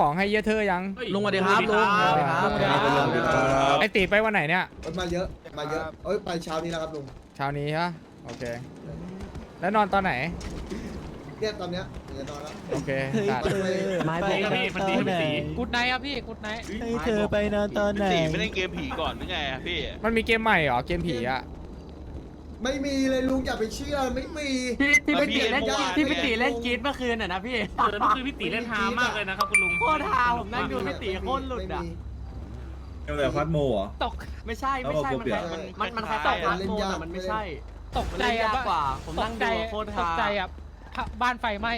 ของให้เยอะเธอยัง ลุงสวัสดีครับลุงสวัสดีครับลุงสวัสดีครับไอตีไปวันไหนเนี่ยเอ้ยมาเยอะ มาเยอะเอ้ย ไปเช้านี้แล้วครับลุง เช้านี้ฮะ โอเค แล้วนอนตอนไหนเนี่ยตอนเนี้ยเดี๋ยวนอนแล้ว โอเคได้ไปไปไม้ผมไปนอนตอนไหนกูดไนท์ครับพี่กูดไนท์ ให้เธอไปนอนตอนไหนตีไม่เล่นเกมผีก่อนหรือไงอะพี่ มันมีเกมใหม่เหรอ เกมผีอะ ไม่มีเลยลุงอย่าไปเชื่อไม่มี ที่ที่แล้วพี่พี่ตีเล่นเมื่อวานที่พี่ตีเล่นกรีดเมื่อคืนน่ะนะพี่เออเมื่อคืนพี่ตีเล่นฮามากเลยนะครับคุณลุงโคตรฮาผมนั่งดูพี่ตีโคตรหลุดอะเอะไรพัดโมเหรอ ตก ไม่ใช่ไม่ใช่มันแล้วก็มันมันคล้ายๆตกรักโมแต่มันไม่ใช่ตกใจยากกว่า ผมนั่งดูโคตรฮาตกใจอะภาพบ้านไฟไหม้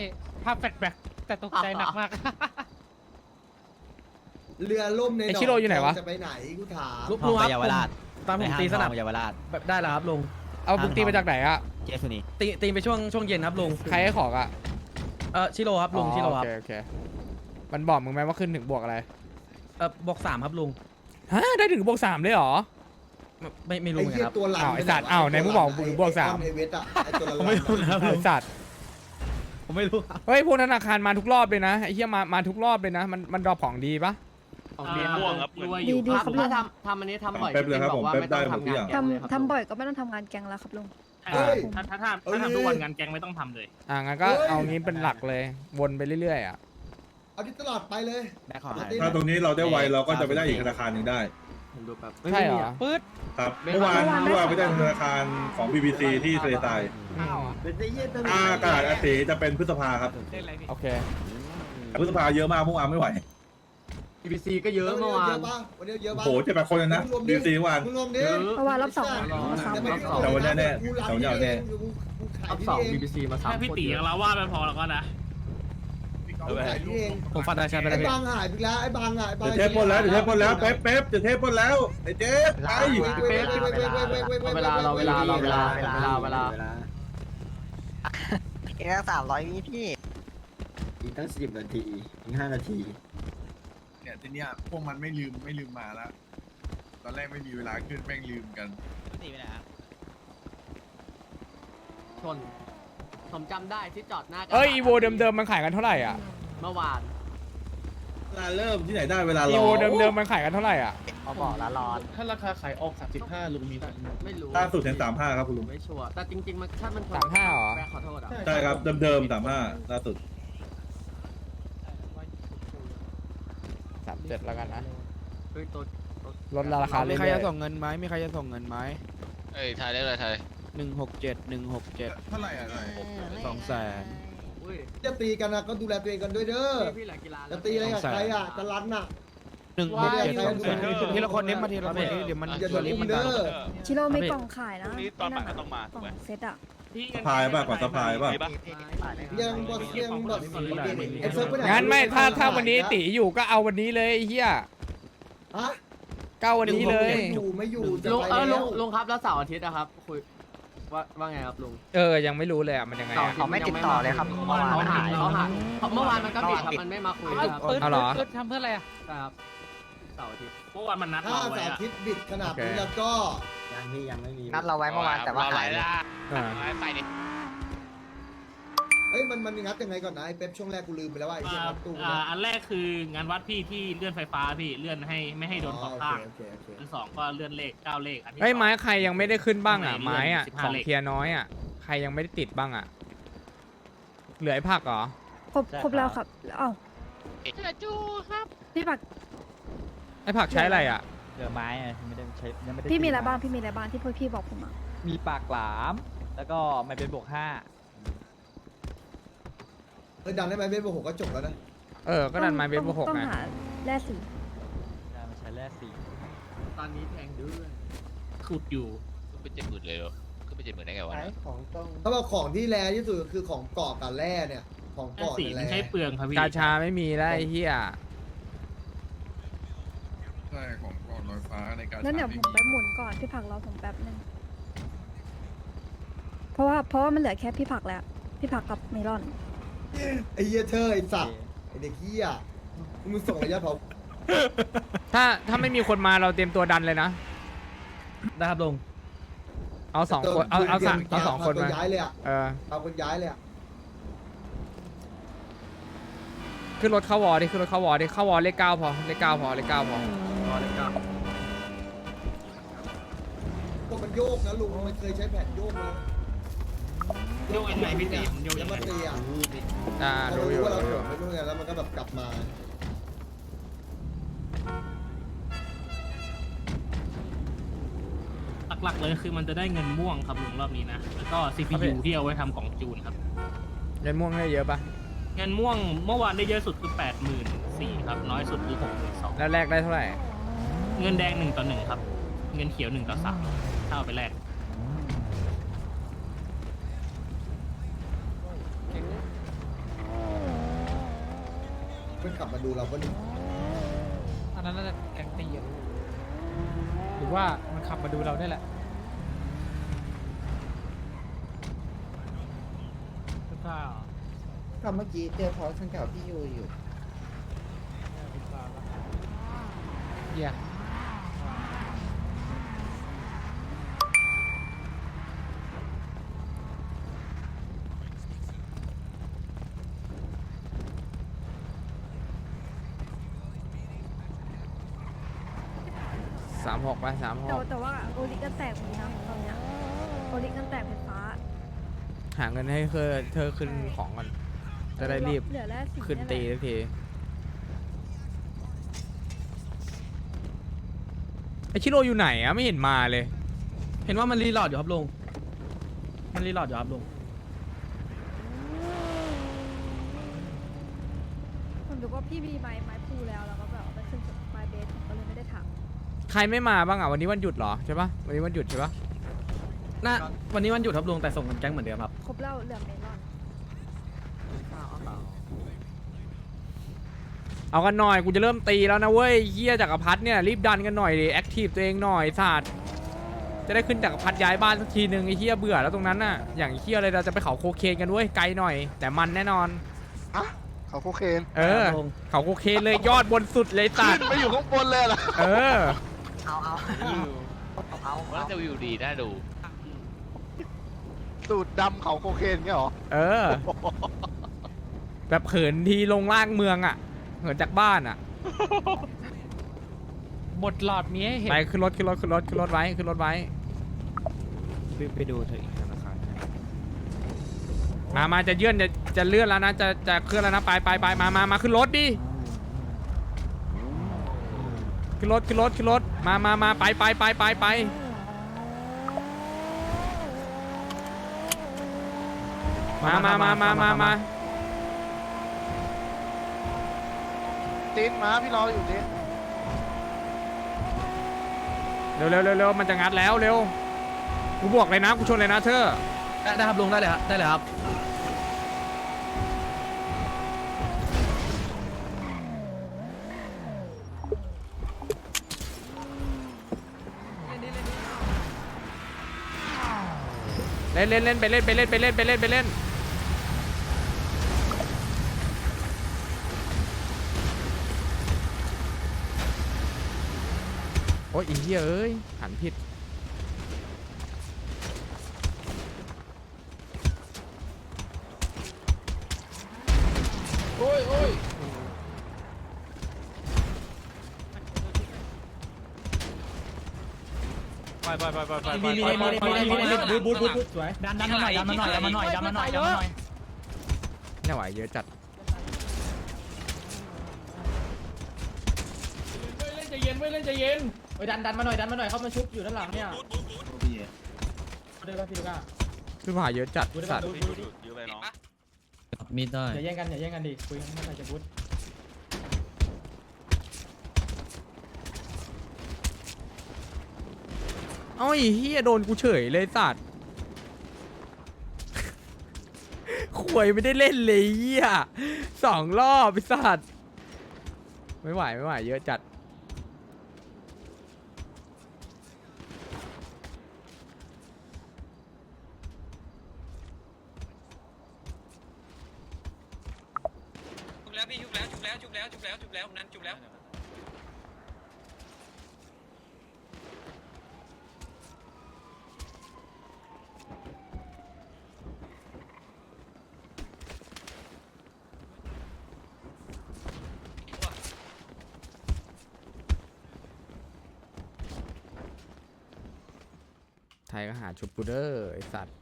ภาพแฟลชแบ็กแต่ตกใจหนักมาก เรือล่มในไอชิโร่อยู่ไหนวะ จะไปไหนกูถามลุงห้องครับเยาวราชตามผมตีสนับเยาวราชแบบได้แล้วครับลุง เอาบุกตีมาจากไหนอะเจสุนีตีตีไปช่วงช่วงเย็นครับลุงใครให้ของอะเออชิโร่ครับลุงชิโร่ครับโอเคโอเคมันบอกมึงไหมว่าขึ้นถึงบวกอะไรเออบอกสามครับลุงฮะได้ถึงบวกสามเลยเหรอไม่ไม่รู้ไอ้เหมือนเหี้กันครับยตัวหลังอ้าวไอ้สัตว์อ้าวไหนมึงบอกมึงบวกสาม ไอเวทอะไอตัวหลังผมไม่รู้นะครับไอลุงสัตว์ผมไม่รู้ครับเฮ้ยพวกธนาคารมาทุกรอบเลยนะไอ้เหี้ยมามาทุกรอบเลยนะ มันมันดรอปของดีปะ ของเรียนม่วงครับเหมือนรวยอดียู่ดีถ้าครับลุงทำทำอันนี้ทำบ่อยแป๊บเลยครับบอกว่าผมไม่ต้องแป๊บได้หมดทำทุกงาอนย่างแก๊งเลยครับทำทำบ่อยก็ไม่ต้องทำงานแกงแล้วครับลุงถ้าถ้าถ้าถ้าถ้าทำทุกวันงานแกงไม่ต้องทำเลย อ่างั้นก็เอางี้เป็นหลักเลย วนไปเรื่อยๆอะ เอาที่ตลอดไปเลยแม่ขอหายถ้าตรงนี้เราได้ไวเราก็จะไปได้อีกธนาคารหนึ่งได้ ผมดูแป๊บใช่เหรอ ปื๊ดครับไม่เมื่อวานเมื่อวานเมื่อวานไปได้ธนาคารของ BBC ที่ทะเลทรายอืมอากาศอาศีจะเป็นพฤษภาครับเล่นอะไรพี่โอเคแต่พฤษภาเยอะมากเมื่อวานไม่ไหว พีพีซีก็เยอะเมื่อวาเยนอะปะวันนี้เยอะโอ้ปะโหเจ็ดแปดคนเลยนะ BBC เมื่อวานมึงรวมดิเยอะเพราะว่ารอบสองรอบสองแต่วันนี้แน่แต่วันนี้เอาแน่รอบสองพีพีซีมาถ้าซ้ำพี่ตีกับเราว่าไม่พอแล้วก็นะกูขายที่เองผมฟันได้ใช่ไหมไอ้พี่บางหายไปแล้วไอ้บางหายไปเดี๋ยวเทปปนแล้วเดี๋ยวเทปปนแล้วเป๊ปเป๊ปเดี๋ยวเทปปนแล้วไอ้เจ๊ไปเวลาเราเวลาเราเวลาเวลาเวลาแค่สามร้อยวิพี่อีกตั้งสิบนาทีอีกห้านาที เนี่ยทีเนี้ยพวกมันไม่ลืมไม่ลืมมาแล้วตอนแรกไม่มีเวลาขึ้นแม่งลืมกันตีไปไหนครับชน ผมจำได้ที่จอดหน้ากระเอ้ยอีโวเดิมๆมันขายกันเท่าไหร่อะเมื่อวานเวลาเริ่มที่ไหนได้เวลารอีอโวเดิมๆมันขายกันเท่าไหร่อะเขาบอกละร้อน ถ้าราคาขายออก 35ลุงมีไม่รู้ล่าสุดเห็นสามห้าครับคุณลุง ไม่ชัวร์แต่จริงๆมันถ้ามันชนสามห้าเหรอ แม่ขอโทษอะ ใช่ครับเดิมๆสามห้าล่าสุด สาม เจ็ดแล้วกันนะ เฮ้ยตัวลดราคาเรื่มีใครอยจะส่งเงินไหมมีใครจะส่งเงินไหมเอ้ยทายได้เลยทาย หนึ่งหกเจ็ดหนึ่งหกเจ็ด เท่าไหร่อะไรสองแสน อุ้ยจะตีกันนะก็ดูแลตัวเองกันด้วยเด้อพี่พี่เหลือกี่ล้านจะตีอะไรกับใครอะจะรันอะ หนึ่งหกเจ็ดสองแสนทีละคนเน้นมาทีละคนเดี๋ยวมันอย่าโดเดี๋ยวนลิฟต์มันเด้ดังอชิโร่มีกล่องขายพนะรุ่งนี้ตอนบ่ายก็ต้องมากล่ถูอกไหมงเซตอะ สะพายป่ะก่อนสะพายป่ะมีปะยังบอสยังบอสไอ้เซิร์ฟไปไหนๆงั้นไม่ถ้าถ้าวันนี้ตีอยู่ก็เอาวันนี้เลยไอ้เฮียฮะก็เอาวันนี้เลย อยู่ไม่อยู่จะลุงไปเออลุแล้งวลุงครับแล้วเสาร์อาทิตย์นะครับคุยว่าว่าไงครับลุงเออยังไม่รู้เลยอะมันยังไงเสาร์อะอาทิตย์นยังาครับเมื่อวานเขาหายเขาหายเมื่อวานมันก็ปิดครับมันไม่มาคุยครับปื๊ดเอาเหรอปื๊ดทำเพื่ออะไรอะครับเสาร์อาทิตย์ เมื่อวานมันนัดถ้าเราไว้สาอะธิตบิดขนาดนี้แล้วก็ ยังพี่ยังไม่มีนัดเราไว้เมื่อวานแต่ว่าหายละอ่าใส่ดิเอ้ยมันมันงัดยังไงก่อนนะไอ้เป๊ปช่วงแรกกูลืมไปแล้วว่าไอ้ที่อ่างัดตู้อ่าอันแรกคืองานวัดพี่ที่เลื่อนไฟฟ้าพี่เลื่อนให้ไม่ให้โดนขอบข้างโอเคโอเคอันสองก็เลื่อนเลขเก้าเลขอันที่เฮ้ยสองไม้ใครยังไม่ได้ขึ้นบ้างอะไหนไม้อะ15ของเลขเทียร์น้อยอะใครยังไม่ได้ติดบ้างอะ เหลือไอ้ผักเหรอครบครบแล้วครับเอ้าเจอจูครับพี่ปักไอ้ผักใช้อะไรอะ เจอไม้อะไม่ได้ใช้ยังไม่ได้พี่มีอะไรบ้างพี่มีอะไรบ้างที่พี่พี่บอกผมอะมีปากหลาม แล้วก็ไม่เป็นบวกห้าเออดันได้ไหมเบสโบหกก็จบแล้วนะเออ ก็ดันไม้เบสบวกหกต้องไงหาแร่สีมันใช้แร่สี่ตอนนี้แพงด้วยขุดอยู่ ก็เป็นเจ็ดหมื่นเลยเหรอก็เป็นเจ็ดหมื่นได้ไงวะเนี่ยเขาบอกของที่แรที่สุดคือของเกาะกับแร่เนี่ย ของแค่เกาะสีเนี่ยมันแร่ใช้เปลืองครับพี่กาชาไม่มีแล้วไอ้เหี้ยใช่ของก่อนลอย ฟ้าในการแล้วเดี๋ยวชาผร์จมไปหมุนก่อนพี่ผักรอผมแป๊บนึงเพราะว่าเพราะว่ามันเหลือแค่พี่ผักแล้ว พี่ผักกับเมลอน ไอ้เหี้ยเธอไอ้สัตว์ไอ้เด็กเหี้ยมึงส่งระยะเผาถ้าถ้าไม่มีคนมาเราเตรียมตัวดันเลยนะได้ครับลุงเอาสองคนเอาเอาสามเอาสองคนมามาย้ายเลยอะเออเอาคนย้ายเลยอะขึ้นรถเข้าวอร์ดิขึ้นรถเข้าวอร์ดิเข้าวอร์เลขเก้าพอเลขเก้าพอเลขเก้าพอก็ มันโยกนะลุงมันเคยใช้แผ่นโยกนะโยกยังไงพี่ตีมันโยกแล้ยัวงไงมาตีอะอ่าเรารู้อรู้ยู่ว่าเรารู้อยู่เถิดไปนู่นไงแล้วมันก็แบบกลับมาหลักๆเลยคือมันจะได้เงินม่วงครับลุงรอบนี้นะ แล้วก็ CPU ที่เอาไว้ทำกล่องจูนครับ เงินม่วงได้เยอะปะเงินม่วงเมื่อวานได้เยอะสุดคือ 8 4 0 0 0ครับ น้อยสุดคือ6 2 0 0 แล้วแลกได้เท่าไหร่ เงินแดง 1 ต่อ 1 ครับ เงินเขียว 1 ต่อ 3 ถ้าเอาไปแลกเพื่อนขับมาดูเราก็หนึ่งอันนั้นน่าจะแกงตีอะหรือว่ามันขับมาดูเราได้แหละเสื้อผ้าเหรอก็เมื่อกี้เจอพอชั้นเก่าพี่ยูอยู่เสื้อผ้าปะเหี้ย สามหก ไปสามหแต่กว่าแต่ว่าโอลิกันแตกหมดนะตอนเนี้ยโอลิกันแตกไฟฟ้าหาเงินให้เธอเธอขึ้นของก่อนจะได้รีบเหลือแร่สีขึ้นตีเยแหละสักทีไอชิโร่อยู่ไหนอะไม่เห็นมาเลย เห็นว่ามันรีโหลดอยู่ครับลุง มันรีโหลดอยู่ครับลุง ผมดูว่าพี่มีไม้ไม้ ใครไม่มาบ้างอะวันนี้วันหยุดเหรอใช่ปะวันนี้วันหยุดใช่ปะน่าวันนี้วันหยุดครับลุงแต่ส่งกันแก๊งเหมือนเดิมครับ ครบแล้วเหลือเมลอนเอากันหน่อยกูจะเริ่มตีแล้วนะเว้ยเฮียจักรพรรดิเนี่ยรีบดันกันหน่อยดิแอคทีฟตัวเองหน่อยศาสตร์จะได้ขึ้นจักรพรรดิย้ายบ้านสักทีหนึ่งไอ้เฮียเบื่อแล้วตรงนั้นน่ะอย่างเฮียอะไรเราจะไปเขาโคเคนกันเว้ยไกลหน่อย แต่มันแน่นอนเขาโคเคนเออเขาโคเคนเลยยอดบนสุดเลยสัตว์ไปอยู่ข้างบนเลยเหรอเออ ว่าจะวิวดีน่าดู สูตรดำเขาโคเคนเงี้ยเหรอ เออ แบบเขินทีลงล่างเมืองอะเหินจากบ้านอะ บทหลอดมีให้เห็น ไปขึ้นรถขึ้นรถขึ้นรถขึ้นรถไว้ขึ้นรถไว้ไปดูเธออีกธนาคารมามาจะเลื่อนจะจะเลื่อนแล้วนะจะจะเคลื่อนแล้วนะไปไปไปมามามาขึ้นรถดิ ขึ้นรถขึ้นรถขึ้นรถมามามาไปไปไปไปไปมามามามามามาตินมาพี่รออยู่ดิเร็วเร็วเร็วเร็วมันจะงัดแล้วเร็วกูบวกเลยนะกูชนเลยนะเธอได้ได้ครับลุงได้เลยครับได้เลยครับ ล่นเล่นเล่นไปเล่นไปเล่นไปเล่นไปเล่นไปเล่นโอ้ยอีเหี้ยเอ้ยหันผิด บูดบูดบูดสวยดันดันมาหน่อยดันมาหน่อยดันมาหน่อยดันมาหน่อยดันมาหน่อยไม่ไหวเยอะจัดเล่นใจเย็นเว้ยเล่นใจเย็นเฮ้ยดันดันมาหน่อยดันมาหน่อยเขามาชุบอยู่ด้านหลังเนี่ยเดี๋ยวพี่ลูก้าคือผ่าเยอะจัดสัตว์เยอะไปน้องมีได้อย่าแย่งกันอย่าแย่งกันดิคุยกันไม่ใช่จะบูด เอ้าไอ้เฮียโดนกูเฉยเลยสัตว์ขวยไม่ได้เล่นเลยเฮียสองรอบไอ้สัตว์ไม่ไหวไม่ไหวเยอะจัด จุบแล้วพี่จุบแล้วจุบแล้วจุบแล้วจุบแล้วจุบแล้วนั้นจุบแล้ว เไทยก็หาชุดปูเดอร์ไอสัตว์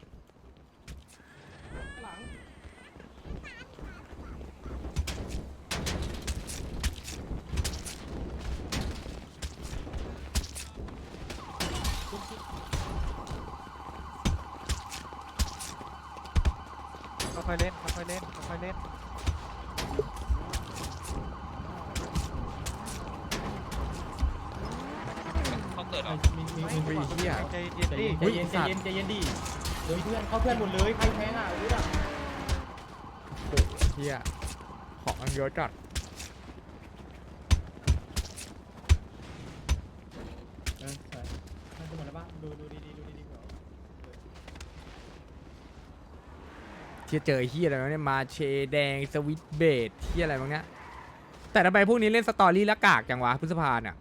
เขาเกิดเหรอมีมีมีอุ้ยเฮียใจเย็นใจดิเย็นใจเย็นใจเย็นใจเย็นดิเฮ้ยเพื่อนเข้าเพื่อนหมดเลยใครแพ้งอะเอ้ยอะโอ้เฮียของมันเยอะจัดเออใช่ใช่หมดแล้วปะดูดูดีๆดูดีๆเผื่อที่เจอเฮียอะไรวะเนี่ยมาเชแดงสวิตเบดเฮียอะไรบ้างเนี้ยแต่ทำไมพวกนี้เล่นสตอรี่และกากจังวะพฤษภาเนี่ย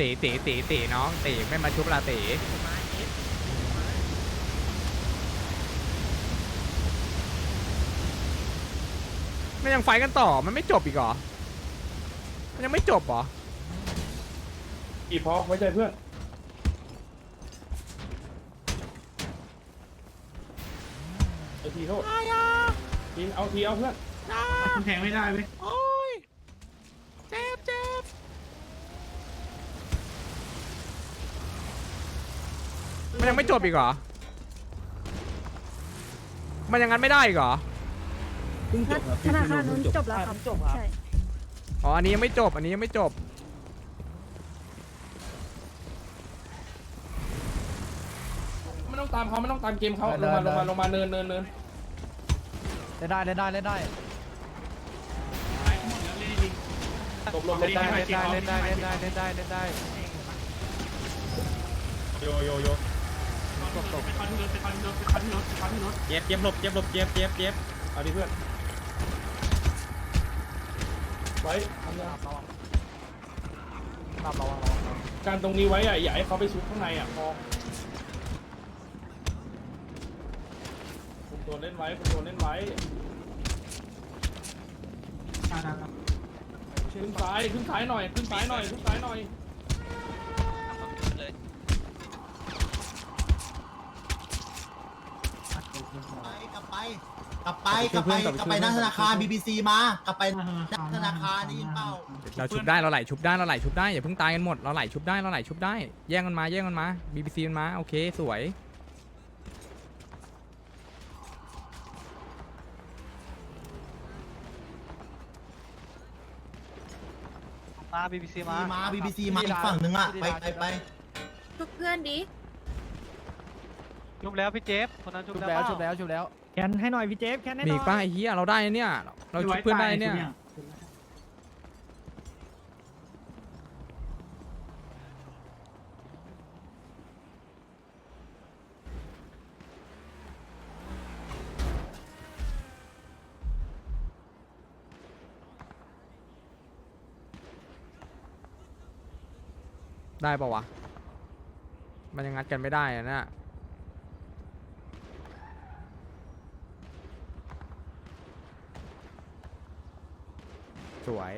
ต๋เต๋เต๋เต๋น้องเต๋ไม่มาชุบละเต๋มันยังไฟกันต่อมันไม่จบอีกเหรอ มันยังไม่จบเหรอ อีพอไว้ใจเพื่อนไอทีโทษทีเอาทีเอาเพื่อนคุณแทงไม่ได้เว้ย โอ้ย เจ็บเจ็บมัน ยังไม่จบอีกเหรอ มันยังงั้นไม่ได้อีกเหรอธนาคารนู้นจบแล้วครับจบครับ ใช่อ๋อ อันนี้ยังไม่จบ อันนี้ยังไม่จบ ไม่ต้องตามเขาไม่ต้องตามเกมเขาลงมาลงมาลงมาเนินเนินเนินเล่นได้เล่นได้เล่นได้ตบลงเล่นได้เล่นได้เล่นได้เล่นได้เล่นได้เล่นได้โยโยโย ตกตกไปคอนที่รถไปคอนที่รถไปคอนที่รถไปคอนที่รถเจ็บเจ็บหลบเจ็บหลบเจ็บเจ็บเจ็บเอาดิเพื่อนไว้ทำงานตามระวังระวังการตรงนี้ไว้อะอย่าให้เขาไปชุบข้างในอะพอคุมตัวเล่นไว้คุมตัวเล่นไว้ขึ้นซ้ายขึ้นซ้ายหน่อยขึ้นซ้ายหน่อยขึ้นซ้ายหน่อยเลย กลับไปกลับไปกลับไปหน้าธนาคาร BBC มากลับไปหน้าธนาคารได้ยินเปล่าเราชุบได้เราไหลชุบได้เราไหลชุบได้อย่าเพิ่งตายกันหมดเราไหลชุบได้เราไหลชุบได้ แย่งกันมาแย่งกันมา BBC มันมาโอเคสวยมาบีบีซีมา มา BBC มาอีกฝั่งหนึ่งอะไปไปไปทุกเพื่อนดิ ชุบแล้วพี่เจฟคนนั้นชุบชุบแล้วแล้วชุบแล้วชุบแล้ว แคนให้หน่อยพี่เจฟแคนให้หมีน่อีอกป้ายไอ้เฮียเราได้เนี่ย เราชุบเพื่อนได้เนี่ยได้ปะวะ มันยังงัดกันไม่ได้อะนะ สวย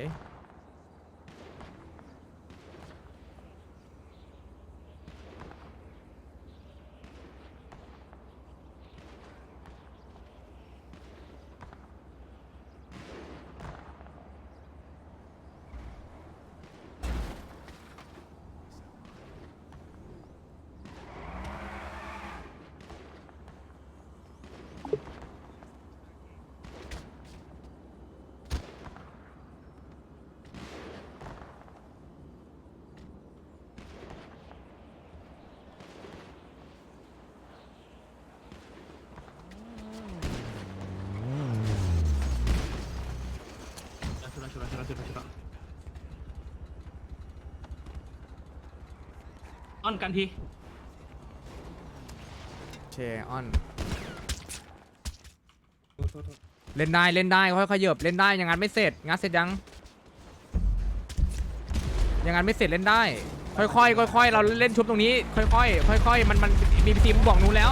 อ้อนกันทีเชออนเล่นได้เล่นได้ค่อยๆขยับเล่นได้อยังงั้นไม่เสร็จงานเสร็จยังอยังงั้นไม่เสร็จเล่นได้ ค่อยๆค่อยๆเราเล่นชุบตรงนี้ ค่อยๆค่อยๆมันมันมีทีมบอกนู้นแล้ว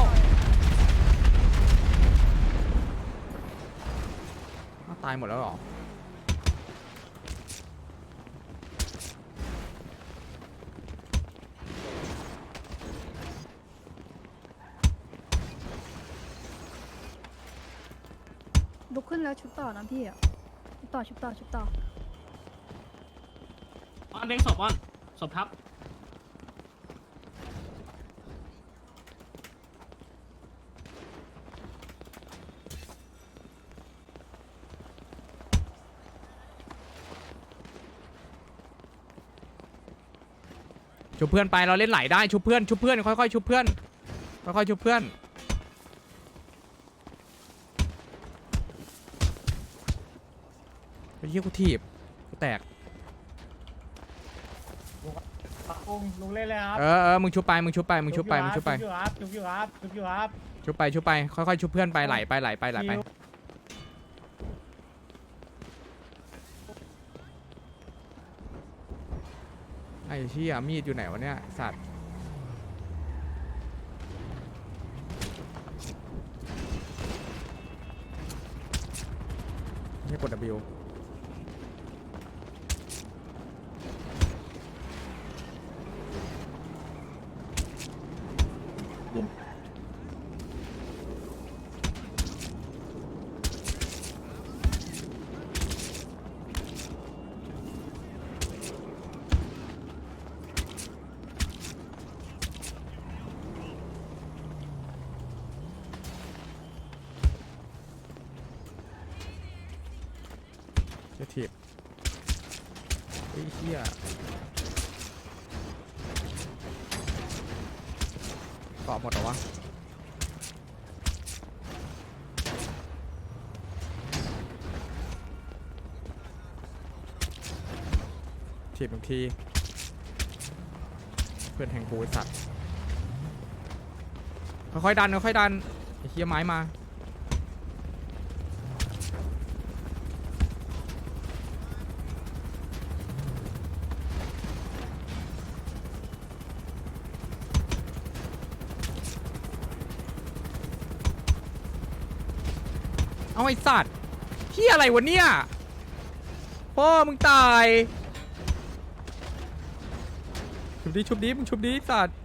อ้าวตายหมดแล้วเหรอ ลุกขึ้นแล้วชุบ ต่อนะพี่อะชุบต่อชุบต่อชุบต่ออ้อนเด้งศพอ้อนศพทับชุบเพื่อนไปเราเล่นไหลได้ชุบเพื่อนชุบเพื่อนค่อยๆชุบเพื่อนค่อยๆชุบเพื่อน เยี่ยกูถีบกูแตกลุงลุงเล่นเลยครับเออเออมึงชุบไป มึงชุบไป มึงชุบไป มึงชุบไปชุบอยู่ครับชุบอยู่ครับชุบอยู่ครับชุบไป ชุบไป ค่อยๆ ชุบเพื่อนไป ไหลไป ไหลไป ไหลไป ไอ้เชี่ยมีดอยู่ไหนวะเนี่ย สัตว์นี่กด W จะถีบไอ้เหี้ยเกาะหมดเหรอวะถีบหนึ่งที เพื่อนแห่งกูสัตว์ค่อยๆดันค่อยๆดันไอ้เหี้ยไม้มา เอาไอ้สัตว์เฮียอะไรวะเนี่ย พ่อมึงตาย ชุบดีชุบดีมึงชุบดีสัตว์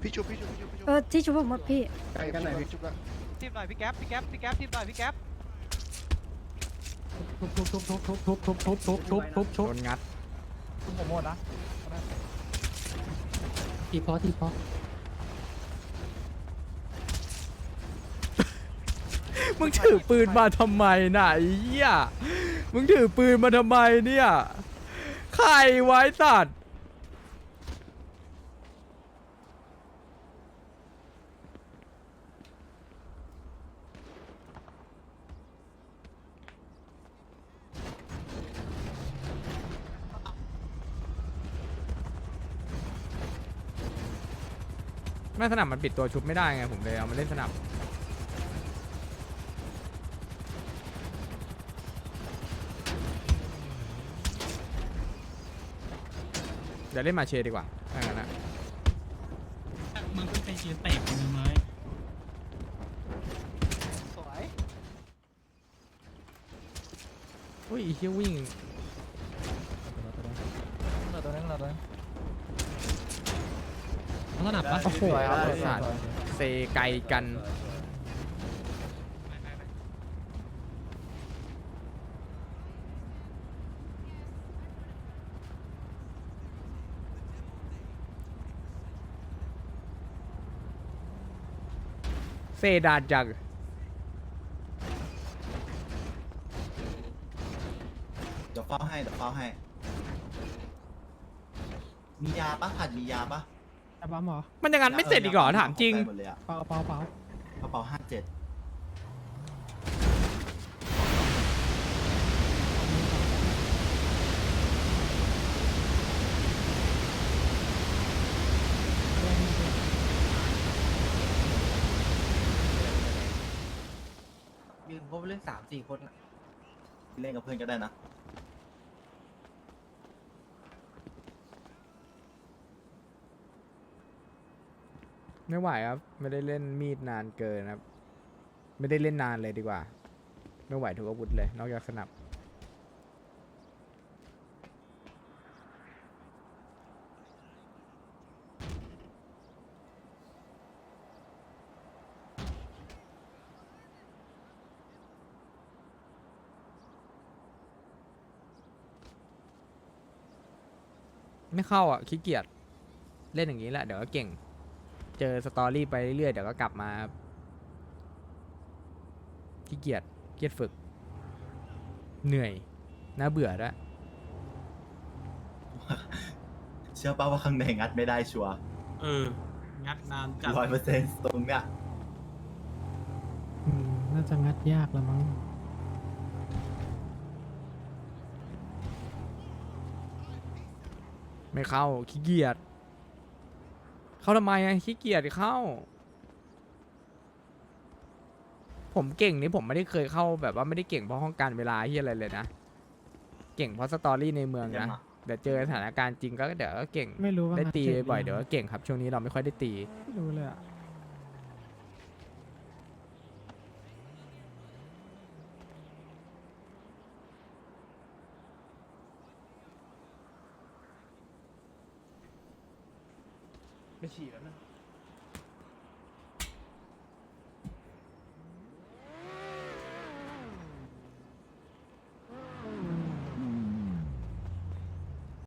พี่ชุบพี่ชุบพี่ชุบพี่ชุบเออที่ชุบผมหมดพี่ ไกลกันหน่อยพี่ ชุบละทีมหน่อยพี่แก๊ปพี่แก๊ปพี่แก๊ปทีมหน่อยพี่แก๊ปโดนงัดผมหมดนะทีพอทีพอ มึงถือปืนมาทำไมน่ะไอ้เหี้ยมึงถือปืนมาทำไมเนี่ยใครไว้สัตว์แม่สนับมันปิดตัวชุบไม่ได้ไงผมเลยเอามาเล่นสนับ เดี๋ยวเล่นมาเชดีกว่าถ้างั้นนะมึงก็ไปยืนเตะมือไหมสวยอุ้ยไอ้เฮียวิ่งตัวนึงตัวนึงสนับปะโอ้โหสัตว์เซไกลกัน เซดาจัง เดี๋ยวเฝ้าให้เดี๋ยวเฝ้าให้ มียาปะผัดมียาปะแต่ปั๊มเหรอมันยังงั้นไม่เสร็จอีกเหรอถามจริงไปหมดเลยอะเปล่าเปล่าเปล่ากระเป๋าห้าเจ็ด เผมก็เล่นสามสี่คนอะเล่นกับเพื่อนก็ได้นะไม่ไหวครับ ไม่ได้เล่นมีดนานเกินครับ ไม่ได้เล่นนานเลยดีกว่า ไม่ไหวทุกอาวุธเลย นอกจากสนับ ไม่เข้าอะขี้เกียจเล่นอย่างนี้แหละเดี๋ยวก็เก่ง เจอสตอรี่ไปเรื่อยๆเดี๋ยวก็กลับมาครับขี้เกียจเกียจฝึก เหนื่อยน่าเบื่อด้วยเชื่อป่าว่าข้างในงัดไม่ได้ชัวร์เออ งัดนานจัดร้อยเปอร์เซ็นต์ตรงเนี้ย อืมน่าจะงัดยากแล้วมั้ง ไม่เข้าขี้เกียจเข้าทำไมอะขี้เกียจเข้า ผมเก่งนี่ผมไม่ได้เคยเข้าแบบว่าไม่ได้เก่งเพราะห้องการเวลาที่อะไรเลยนะ เก่งเพราะสตอรี่ในเมืองนะ เดี๋ยวเจอสถานการณ์จริงก็เดี๋ยวก็เก่ง ไม่รู้ว่าได้งัตีเจ็บ่อยหรืเดี๋ยวก็เก่งครับช่วงนี้เราไม่ค่อยได้ตี ไม่รู้เลยอะ ไม่ฉี่แล้วนะ